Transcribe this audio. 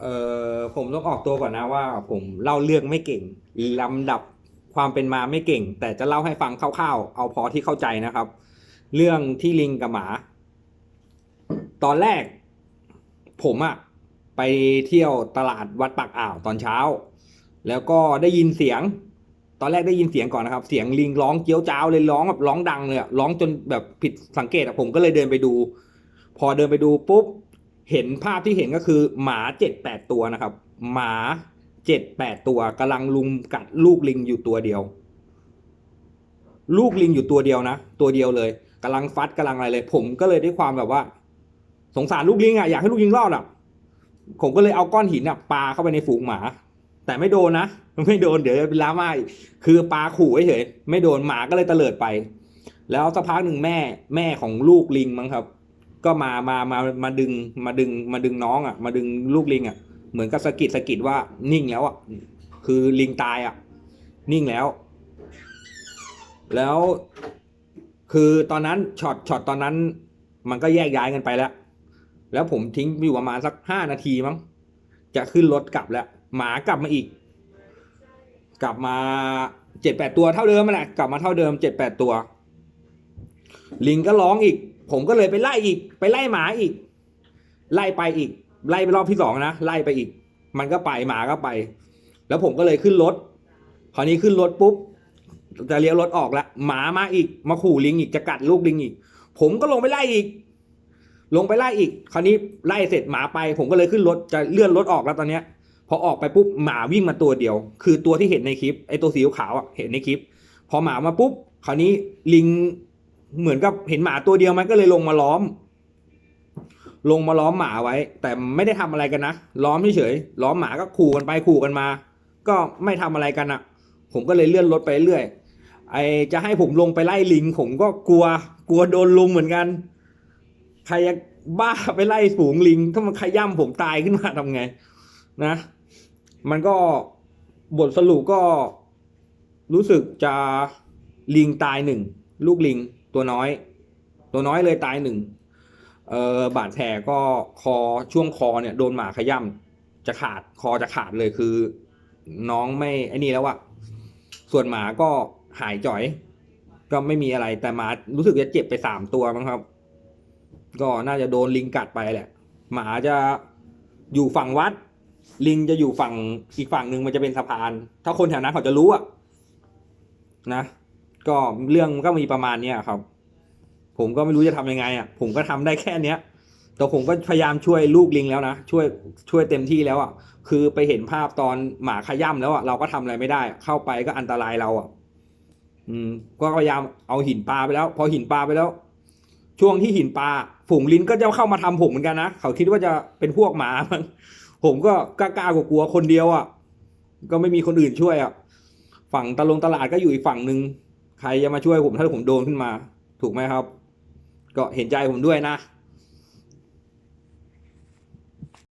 เอ่อผมต้องออกตัวก่อนนะว่า ผมเล่าเรื่องไม่เก่งลำดับความเป็นมาไม่เก่ง แต่จะเล่าให้ฟังคร่าวๆ เอาพอที่เข้าใจนะครับ เรื่องที่ลิงกับหมา ตอนแรก ผมอะไปเที่ยวตลาดวัดปากอ่าวตอนเช้า แล้วก็ได้ยินเสียง ตอนแรกได้ยินเสียงก่อนนะครับ เสียงลิงร้องเกี้ยวจ้าวเลยร้องแบบร้องดังเลยร้องจนแบบผิดสังเกตผมก็เลยเดินไปดู พอเดินไปดูปุ๊บ เห็นภาพที่เห็นก็คือหมาเจ็ดแปดตัวนะครับ หมาเจ็ดแปดตัวกำลังลุมกัดลูกลิงอยู่ตัวเดียว ลูกลิงอยู่ตัวเดียวนะ ตัวเดียวเลยกำลังฟัดกำลังอะไรเลย ผมก็เลยด้วยความแบบว่า สงสารลูกลิงอะอยากให้ลูกลิงรอดอะผมก็เลยเอาก้อนหินอะปาเข้าไปในฝูงหมา แต่ไม่โดนนะไม่โดนเดี๋ยวจะเป็นล้าไม้คือปาขู่เฉยไม่โดนหมาก็เลยเตลิดไป แล้วสักพักหนึ่งแม่แม่ของลูกลิงมั้งครับ ก็มามามามาดึงมาดึงมาดึงน้องอะ มาดึงลูกลิงอะ เหมือนกับสะกิดสะกิดว่านิ่งแล้วอะคือลิงตายอะ นิ่งแล้ว แล้วคือตอนนั้นช็อตช็อตตอนนั้น มันก็แยกย้ายกันไปแล้ว แล้วผมทิ้งอยู่ประมาณสักห้านาทีมั้งจะขึ้นรถกลับแล้ว หมากลับมาอีก กลับมาเจ็ดแปดตัวเท่าเดิมแหละกลับมาเท่าเดิมเจ็ดแปดตัว ลิงก็ร้องอีก ผมก็เลยไปไล่อีก ไปไล่หมาอีก ไล่ไปอีก ไล่ไปรอบที่สองนะไล่ไปอีก มันก็ไปหมาก็ไป แล้วผมก็เลยขึ้นรถคราวนี้ขึ้นรถปุ๊บจะเลี้ยวรถออกแล้วหมามาอีก มาขู่ลิงอีกจะกัดลูกลิงอีก ผมก็ลงไปไล่อีก ลงไปไล่อีก คราวนี้ไล่เสร็จหมาไป ผมก็เลยขึ้นรถจะเลื่อนรถออกแล้วตอนเนี้ย พอออกไปปุ๊บหมาวิ่งมาตัวเดียว คือตัวที่เห็นในคลิปไอ้ตัวสีขาวอะเห็นในคลิป พอหมามาปุ๊บคราวนี้ลิง เหมือนกับเห็นหมาตัวเดียวมันก็เลยลงมาล้อม ลงมาล้อมหมาไว้ แต่ไม่ได้ทำอะไรกันนะล้อมเฉยๆล้อมหมาก็ขู่กันไปขู่กันมา ก็ไม่ทำอะไรกันอะ ผมก็เลยเลื่อนรถไปเรื่อยไอจะให้ผมลงไปไล่ลิง ผมก็กลัว กลัวโดนลุมเหมือนกัน ใครบ้าไปไล่ฝูงลิง ถ้ามันขย่ำผมตายขึ้นมาทำไง นะ มันก็บทสรุปก็รู้สึกจะลิงตายหนึ่ง ลูกลิง ตัวน้อย ตัวน้อยเลยตายหนึ่งเออบาดแผลก็คอช่วงคอเนี่ยโดนหมาขย่ำจะขาดคอจะขาดเลยคือ น้องไม่ไอ้นี่แล้วอะส่วนหมาก็หายจ่อย ก็ไม่มีอะไรแต่หมารู้สึกจะเจ็บไปสามตัวมั้งครับ ก็น่าจะโดนลิงกัดไปแหละ หมาจะอยู่ฝั่งวัด ลิงจะอยู่ฝั่งอีกฝั่งหนึ่งมันจะเป็นสะพาน ถ้าคนแถวนั้นเขาจะรู้อะนะ ก็เรื่องก็มีประมาณเนี้ยครับ ผมก็ไม่รู้จะทำยังไงอะ ผมก็ทำได้แค่เนี้ยแต่ผมก็พยายามช่วยลูกลิงแล้วนะช่วยช่วยเต็มที่แล้วอะ คือไปเห็นภาพตอนหมาขย่ำแล้วอะเราก็ทำอะไรไม่ได้ เข้าไปก็อันตรายเราอะ อืม ก็พยายามเอาหินปลาไปแล้ว พอหินปลาไปแล้ว ช่วงที่หินปลาฝูงลิงก็จะเข้ามาทำผมเหมือนกันนะเขาคิดว่าจะเป็นพวกหมาผมก็กล้ากลัวคนเดียวอะ ก็ไม่มีคนอื่นช่วยอะ ฝั่งตะลงตลาดก็อยู่อีกฝั่งหนึ่ง ใครจะมาช่วยผมถ้าผมโดนขึ้นมา ถูกไหมครับ ก็เห็นใจผมด้วยนะ